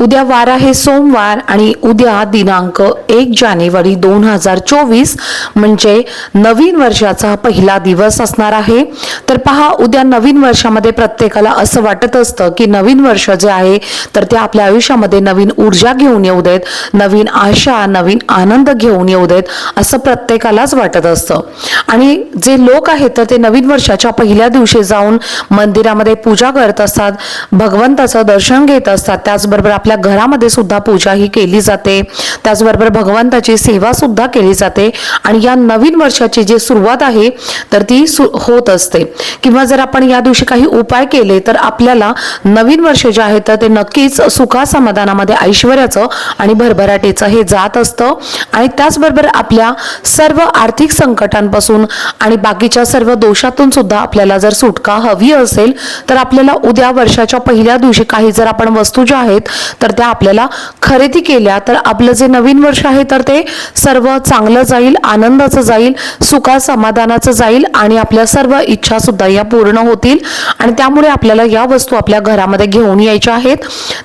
उद्या वार आहे सोमवार आणि उद्या दिनांक एक जानेवारी दोन हजार चोवीस म्हणजे नवीन वर्षाचा पहिला दिवस असणार आहे. तर पहा उद्या नवीन वर्षामध्ये प्रत्येकाला असं वाटत असतं की नवीन वर्ष जे आहे तर ते आपल्या आयुष्यामध्ये नवीन ऊर्जा घेऊन येऊ देत नवीन आशा नवीन आनंद घेऊन येऊ देत असं प्रत्येकालाच वाटत असतं. आणि जे लोक आहेत तर ते नवीन वर्षाच्या पहिल्या दिवशी जाऊन मंदिरामध्ये पूजा करत असतात भगवंताचं दर्शन घेत असतात त्याचबरोबर आपल्या घरामध्ये सुद्धा पूजा ही केली जाते. त्याचबरोबर भगवंताची सेवा सुद्धा केली जाते. आणि या नवीन वर्षाची जी सुरुवात आहे तर ती सु होत असते. किंवा जर आपण या दिवशी काही उपाय केले तर आपल्याला नवीन वर्ष जे आहे तर ते नक्कीच सुखा समाधानामध्ये ऐश्वर्याचं आणि भरभराटीचं हे जात असतं. आणि त्याचबरोबर आपल्या सर्व आर्थिक संकटांपासून आणि बाकीच्या सर्व दोषातून सुद्धा आपल्याला जर सुटका हवी असेल तर आपल्याला उद्या वर्षाच्या पहिल्या दिवशी काही जर आपण वस्तू ज्या आहेत तर त्या आपल्याला खरेदी केल्या. तर आपलं जे नवीन वर्ष आहे तर ते सर्व चांगलं जाईल आनंदाचं जाईल सुखा समाधानाचं जाईल आणि आपल्या सर्व इच्छा सुद्धा या पूर्ण होतील. आणि त्यामुळे आपल्याला या वस्तू आपल्या घरामध्ये घेऊन यायच्या आहेत.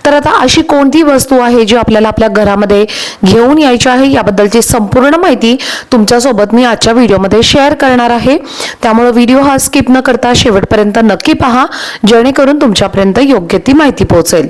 तर आता अशी कोणती वस्तू आहे जी आपल्याला आपल्या घरामध्ये घेऊन यायची आहे याबद्दलची संपूर्ण माहिती तुमच्यासोबत मी आजच्या व्हिडिओमध्ये शेअर करणार आहे. त्यामुळे व्हिडिओ हा स्किप न करता शेवटपर्यंत नक्की पहा जेणेकरून तुमच्यापर्यंत योग्य ती माहिती पोहोचेल.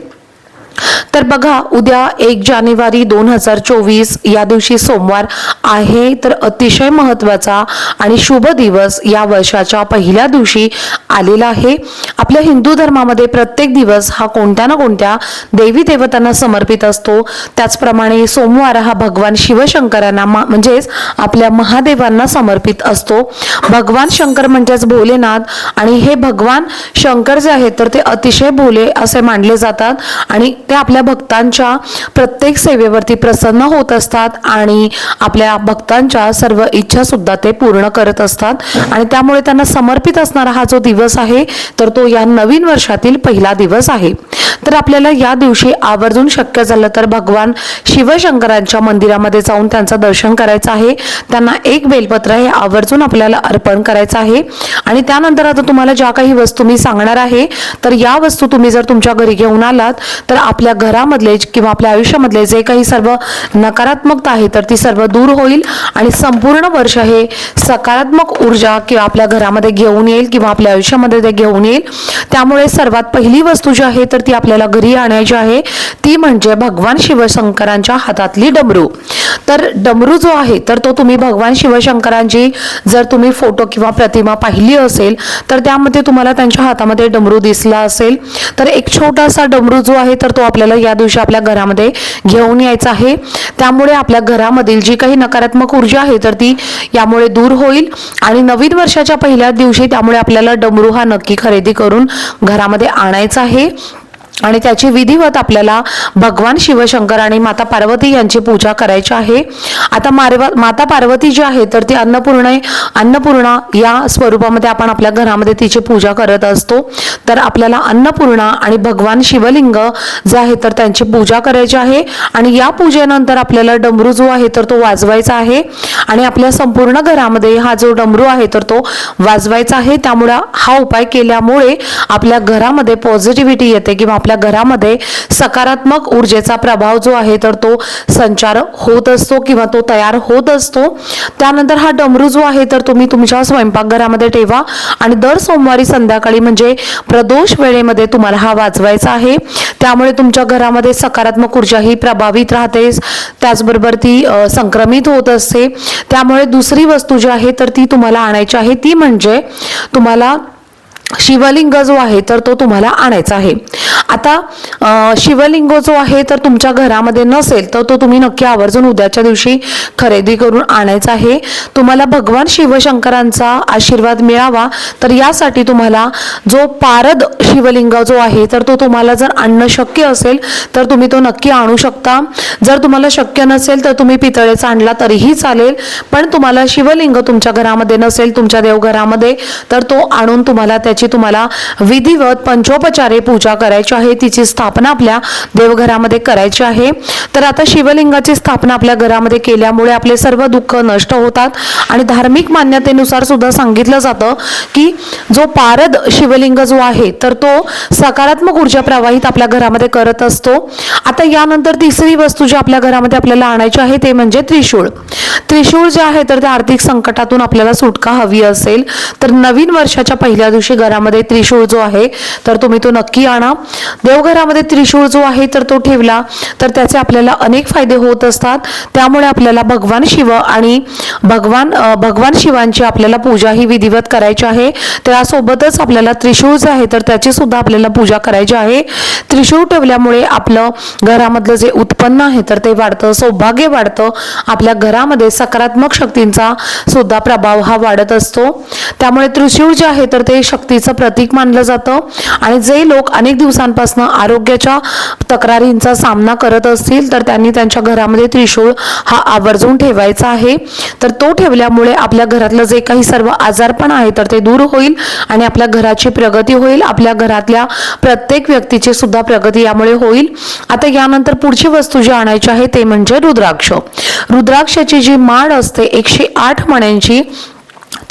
तर बघा उद्या एक जानेवारी दोन हजार चोवीस या दिवशी सोमवार आहे तर अतिशय महत्त्वाचा आणि शुभ दिवस या वर्षाच्या पहिल्या दिवशी आलेला आहे. आपल्या हिंदू धर्मामध्ये प्रत्येक दिवस हा कोणत्या ना कोणत्या देवी देवतांना समर्पित असतो. त्याचप्रमाणे सोमवार हा भगवान शिवशंकरांना मा- म्हणजेच आपल्या महादेवांना समर्पित असतो. भगवान शंकर म्हणजेच भोलेनाथ आणि हे भगवान शंकर जे आहेत तर ते अतिशय भोले असे मानले जातात. आणि ते आपल्या भक्तांच्या प्रत्येक सेवेवरती प्रसन्न होत असतात आणि आपल्या भक्तांच्या सर्व इच्छा सुद्धा ते पूर्ण करत असतात. आणि त्यामुळे त्यांना समर्पित असणारा हा जो दिवस आहे तर तो या नवीन वर्षातील पहिला दिवस आहे. तर आपल्याला या दिवशी आवर्जून शक्य झालं तर भगवान शिवशंकरांच्या मंदिरामध्ये जाऊन त्यांचं दर्शन करायचं आहे. त्यांना एक बेलपत्र हे आवर्जून आपल्याला अर्पण करायचं आहे. आणि त्यानंतर आता तुम्हाला ज्या काही वस्तू मी सांगणार आहे तर या वस्तू तुम्ही जर तुमच्या घरी घेऊन आलात तर आपल्या घरामधले किंवा आपल्या आयुष्यामधले जे काही सर्व नकारात्मकता आहे तर ती सर्व दूर होईल आणि संपूर्ण वर्ष हे सकारात्मक ऊर्जा किंवा आपल्या घरामध्ये घेऊन येईल किंवा आपल्या आयुष्यामध्ये ते घेऊन येईल. त्यामुळे सर्वात पहिली वस्तू जी आहे तर ती आपल्याला घरी आणायची आहे ती म्हणजे भगवान शिवशंकरांच्या हातातली डमरू. तर डमरू जो आहे तर तो तुम्ही भगवान शिवशंकरांची जर तुम्ही फोटो किंवा प्रतिमा पाहिली असेल तर त्यामध्ये तुम्हाला त्यांच्या हातामध्ये डमरू दिसला असेल. तर एक छोटासा डमरू जो आहे तर तो आपल्याला या दिवशी आपल्या घरामध्ये घेऊन यायचा आहे. त्यामुळे आपल्या घरामधील जी काही नकारात्मक ऊर्जा आहे तर ती यामुळे दूर होईल. आणि नवीन वर्षाच्या पहिल्या दिवशी त्यामुळे आपल्याला डमरू हा नक्की खरेदी करून घरामध्ये आणायचा आहे. आणि त्याची विधिवत आपल्याला भगवान शिवशंकर आणि माता पार्वती यांची पूजा करायची आहे. आता मारवा माता पार्वती जी आहे तर ती अन्नपूर्ण अन्नपूर्णा या स्वरूपामध्ये आपण आपल्या घरामध्ये तिची पूजा करत असतो. तर आपल्याला अन्नपूर्णा आणि भगवान शिवलिंग जे आहे तर त्यांची पूजा करायची आहे. आणि या पूजेनंतर आपल्याला डमरू जो आहे तर तो वाजवायचा आहे. आणि आपल्या संपूर्ण घरामध्ये हा जो डमरू आहे तर तो वाजवायचा आहे. त्यामुळे हा उपाय केल्यामुळे आपल्या घरामध्ये पॉझिटिव्हिटी येते किंवा आपल्या घरामध्ये सकारात्मक ऊर्जेचा प्रभाव जो आहे तर तो संचार होत असतो किंवा तो तयार होत असतो. त्यानंतर हा डमरू जो आहे तर तुम्ही तुमच्या स्वयंपाकघरामध्ये ठेवा आणि दर सोमवारी संध्याकाळी म्हणजे प्रदोष वेळेमध्ये तुम्हाला हा वाजवायचा आहे. त्यामुळे तुमच्या घरामध्ये सकारात्मक ऊर्जा ही प्रभावित राहते. त्याचबरोबर ती संक्रमित होत असते. त्यामुळे दुसरी वस्तू जी आहे तर ती तुम्हाला आणायची आहे. ती म्हणजे तुम्हाला शिवलिंग जो आहे तर तो तुम्हाला आणायचा आहे. आता शिवलिंग जो आहे तर तुमच्या घरामध्ये नसेल तर तो तुम्ही नक्की आवर्जून उद्याच्या दिवशी खरेदी करून आणायचा आहे. तुम्हाला भगवान शिवशंकरांचा आशीर्वाद मिळावा तर यासाठी तुम्हाला जो पारद शिवलिंग जो आहे तर तो तुम्हाला जर आणणं शक्य असेल तर तुम्ही तो नक्की आणू शकता. जर तुम्हाला शक्य नसेल तर तुम्ही पितळेचा आणला तरीही चालेल पण तुम्हाला शिवलिंग तुमच्या घरामध्ये नसेल तुमच्या देवघरामध्ये तर तो आणून तुम्हाला त्याची तुम्हाला विधिवत पंचोपचारे पूजा करायची आहे. तिची स्थापना आपल्या देवघरामध्ये करायची आहे. तर आता शिवलिंगाची स्थापना आपल्या घरामध्ये केल्यामुळे आपले सर्व दुःख नष्ट होतात. आणि धार्मिक मान्यतेनुसार सुद्धा सांगितलं जातं की जो पारद शिवलिंग जो आहे तर तो सकारात्मक ऊर्जा प्रवाहित आपल्या घरामध्ये करत असतो. आता यानंतर तिसरी वस्तू जी आपल्या घरामध्ये आपल्याला आणायची आहे ते म्हणजे त्रिशूळ. त्रिशूळ जे आहे तर त्या आर्थिक संकटातून आपल्याला सुटका हवी असेल. तर नवीन वर्षाच्या पहिल्या दिवशी घरामध्ये त्रिशूळ जो आहे तर तुम्ही तो नक्की आणा. देवघरामध्ये त्रिशूळ जो आहे तर तो ठेवला. तर त्याचे आपल्याला अनेक फायदे होत असतात. त्यामुळे आपल्याला भगवान शिव आणि भगवान भगवान शिवांची आपल्याला पूजा ही विधिवत करायची आहे. त्यासोबतच आपल्याला त्रिशूळ जे आहे तर त्याची सुद्धा आपल्याला पूजा करायची आहे. त्रिशूळ ठेवल्यामुळे आपलं घरामधलं जे उत्पन्न आहे तर ते वाढतं सौभाग्य वाढतं. आपल्या घरामध्ये सकारात्मक शक्तींचा सुद्धा प्रभाव हा वाढत असतो. त्यामुळे त्रिशूळ जे आहे तर ते शक्तीचं प्रतीक मानलं जातं. आणि जे लोक अनेक दिवसांपासून आरोग्याच्या तक्रारींचा सामना करत असतील तर त्यांनी त्यांच्या घरामध्ये त्रिशूळ हा आवर्जून ठेवायचा आहे. तर तो ठेवल्यामुळे आपल्या घरातलं जे काही सर्व आजारपण आहे तर ते दूर होईल आणि आपल्या घराची प्रगती होईल. आपल्या घरातल्या प्रत्येक व्यक्तीची सुद्धा प्रगती यामुळे होईल. आता यानंतर पुढची वस्तू जी आणायची आहे ते म्हणजे रुद्राक्ष. रुद्राक्षाची जी माळ असते एकशे आठ मण्यांची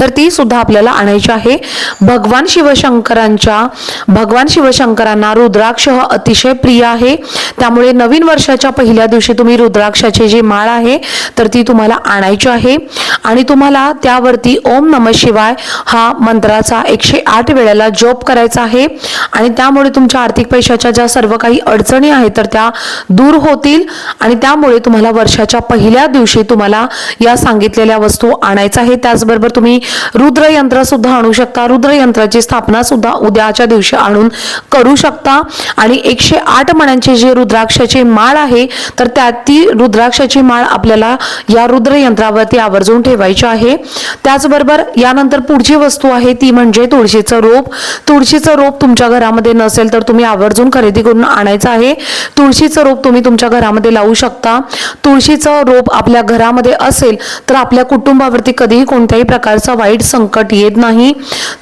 तर ती सुद्धा आपल्याला आणायची आहे. भगवान शिवशंकरांच्या भगवान शिवशंकरांना रुद्राक्ष हा अतिशय प्रिय आहे. त्यामुळे नवीन वर्षाच्या पहिल्या दिवशी तुम्ही रुद्राक्षाची जी माळ आहे तर ती तुम्हाला आणायची आहे. आणि तुम्हाला त्यावरती ओम नम शिवाय हा मंत्राचा एकशे आठ वेळेला जप करायचा आहे. आणि त्यामुळे तुमच्या आर्थिक पैशाच्या ज्या सर्व काही अडचणी आहेत तर त्या दूर होतील. आणि त्यामुळे तुम्हाला वर्षाच्या पहिल्या दिवशी तुम्हाला या सांगितलेल्या वस्तू आणायच्या आहे त्याचबरोबर तुम्ही रुद्रयंत्र सुद्धा आणू शकता. रुद्रयंत्राची स्थापना सुद्धा उद्याच्या दिवशी आणून करू शकता. आणि एकशे आठ मण्यांची जी रुद्राक्षाची माळ आहे तर त्या ती रुद्राक्षाची माळ आपल्याला या रुद्र यंत्रावरती आवर्जून ठेवायची आहे. त्याचबरोबर यानंतर पुढची वस्तू आहे ती म्हणजे तुळशीचं रोप. तुळशीचं रोप तुमच्या घरामध्ये नसेल तर तुम्ही आवर्जून खरेदी करून आणायचं आहे. तुळशीचं रोप तुम्ही तुमच्या घरामध्ये लावू शकता. तुळशीचं रोप आपल्या घरामध्ये असेल तर आपल्या कुटुंबावरती कधीही कोणत्याही प्रकारचा वाईट संकट येत नाही.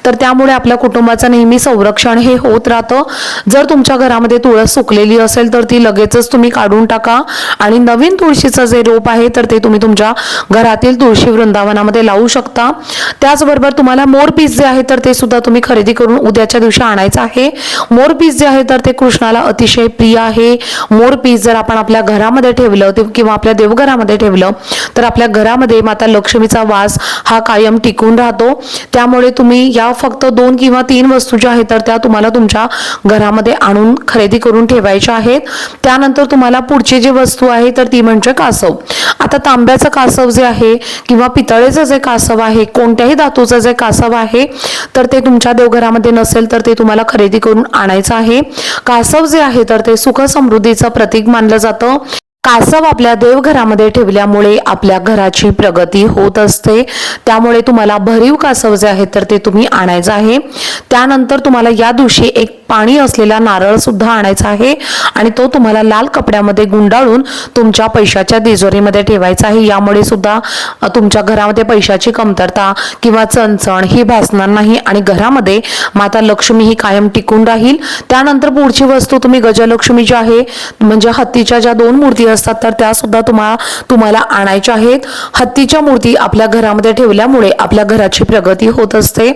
तर त्यामुळे आपल्या कुटुंबाचं नेहमी संरक्षण हे होत राहतं. जर तुमच्या घरामध्ये तुळस सुकलेली असेल तर ती लगेचच तुम्ही काढून टाका. आणि नवीन तुळशीचं जे रोप आहे तर ते तुम्ही तुमच्या घरातील तुळशी वृंदावनामध्ये लावू शकता. त्याचबरोबर तुम्हाला मोर पीस जे आहे तर ते सुद्धा तुम्ही खरेदी करून उद्याच्या दिवशी आणायचं आहे. मोर पीस जे आहे तर ते कृष्णाला अतिशय प्रिय आहे. मोर पीस जर आपण आपल्या घरामध्ये ठेवलं ते किंवा आपल्या देवघरामध्ये ठेवलं तर आपल्या घरामध्ये माता लक्ष्मीचा वास हा कायम टिकून राहतो. त्यामुळे तुम्ही या फक्त दोन किंवा तीन वस्तू ज्या आहेत तर त्या तुम्हाला तुमच्या घरामध्ये आणून खरेदी करून ठेवायच्या आहेत. त्यानंतर तुम्हाला पुढची जी वस्तू आहे तर ती म्हणजे कासव. आता तांब्याचं कासव जे आहे किंवा पितळेचं जे कासव आहे कोणत्याही धातूचं जे कासव आहे तर ते तुमच्या देवघरामध्ये नसेल तर ते तुम्हाला खरेदी करून आणायचं आहे. कासव जे आहे तर ते सुख समृद्धीचं प्रतीक मानलं जातं. कासव आपल्या देवघरामध्ये ठेवल्यामुळे आपल्या घराची प्रगती होत असते. त्यामुळे तुम्हाला भरीव कासव जे आहे तर ते तुम्ही आणायचं आहे. त्यानंतर तुम्हाला या दिवशी एक पाणी असलेला नारळ सुद्धा आणायचा आहे आणि तो तुम्हाला लाल कपड्यामध्ये गुंडाळून तुमच्या पैशाच्या तिजोरीमध्ये ठेवायचा आहे. यामुळे सुद्धा तुमच्या घरामध्ये पैशाची कमतरता किंवा चणचण ही भासणार नाही आणि घरामध्ये माता लक्ष्मी ही कायम टिकून राहील. त्यानंतर पुढची वस्तू तुम्ही गजलक्ष्मी जी आहे म्हणजे हत्तीच्या ज्या दोन मूर्ती असतात तर त्या सुद्धा तुम्हाला तुम्हाला आणायच्या आहेत. हत्तीच्या मूर्ती आपल्या घरामध्ये ठेवल्यामुळे आपल्या घराची प्रगती होत असते.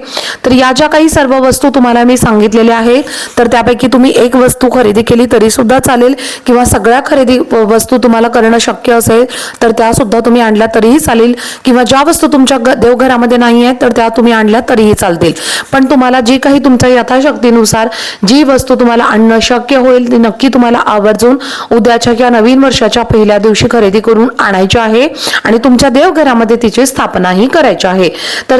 तर या ज्या काही सर्व वस्तू तुम्हाला मी सांगितलेल्या आहेत तर त्यापैकी तुम्ही एक वस्तू खरेदी केली तरी सुद्धा चालेल किंवा सगळ्या खरेदी वस्तू तुम्हाला करणं शक्य असेल तर त्या सुद्धा तुम्ही आणल्या तरीही चालेल. किंवा ज्या वस्तू तुमच्या देवघरामध्ये नाही आहेत तर त्या तुम्ही आणल्या तरीही चालतील. पण तुम्हाला जी काही तुमच्या यथाशक्तीनुसार जी वस्तू तुम्हाला आणणं शक्य होईल ती नक्की तुम्हाला आवर्जून उद्याच्या किंवा नवीन वर्षाच्या पहिल्या दिवशी खरेदी करून आणायची आहे आणि तुमच्या देवघरामध्ये तिची स्थापनाही करायची आहे. तर